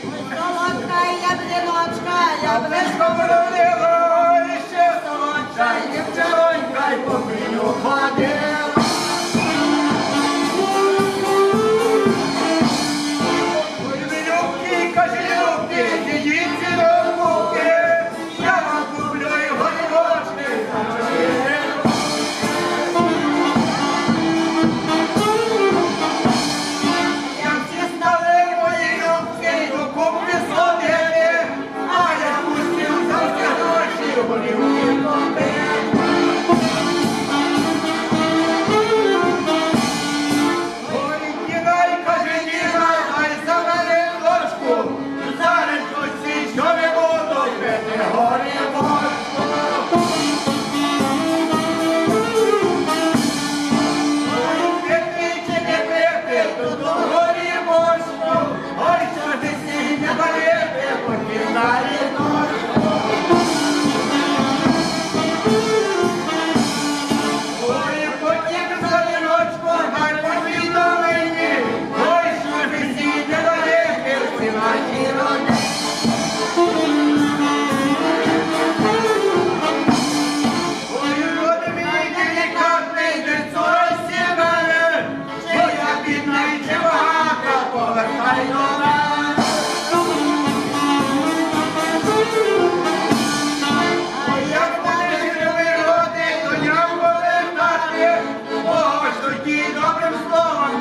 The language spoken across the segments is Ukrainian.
Kalaka ya bre noçka ya bre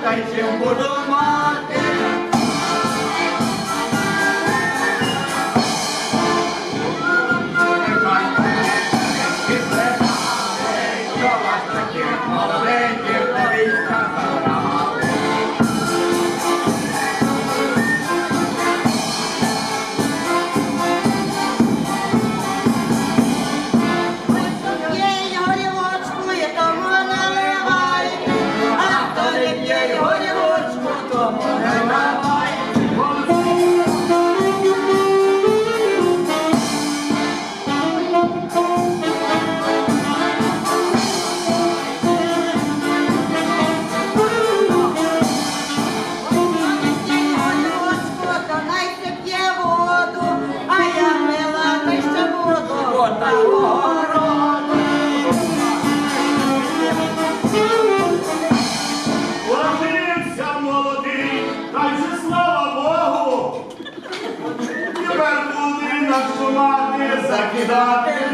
Cai seu mordomar Essa dá pena.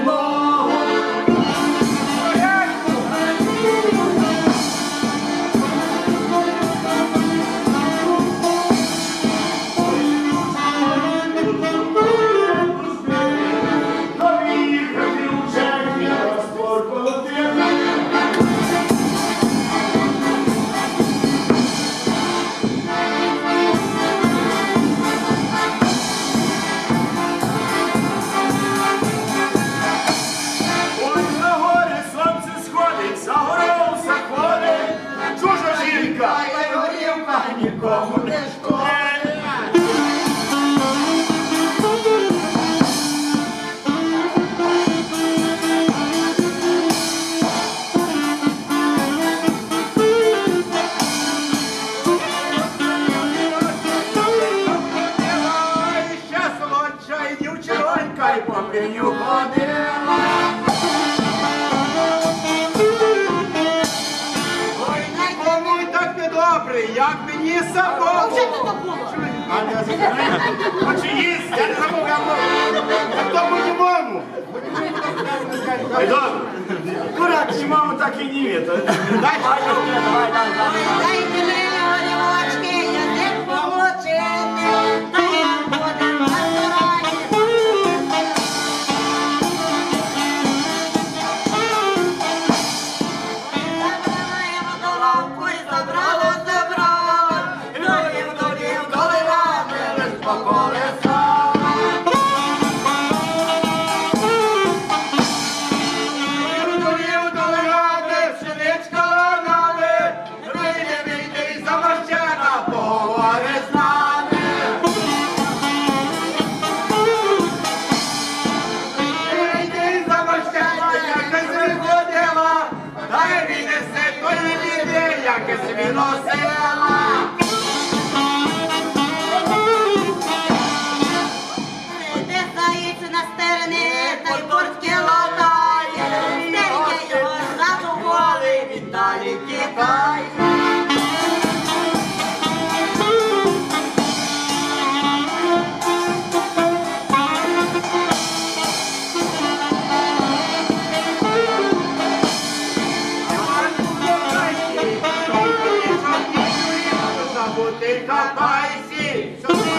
нікому не шкоди. Ой, щасло, чай, по пеню. замовку! Вже тут було! А не Хочу їсти! Я не замовляв! А то мою маму! Курак, чи маму так і не вітає. Дай, esse menino céu. Бабу ти копайся, сюди.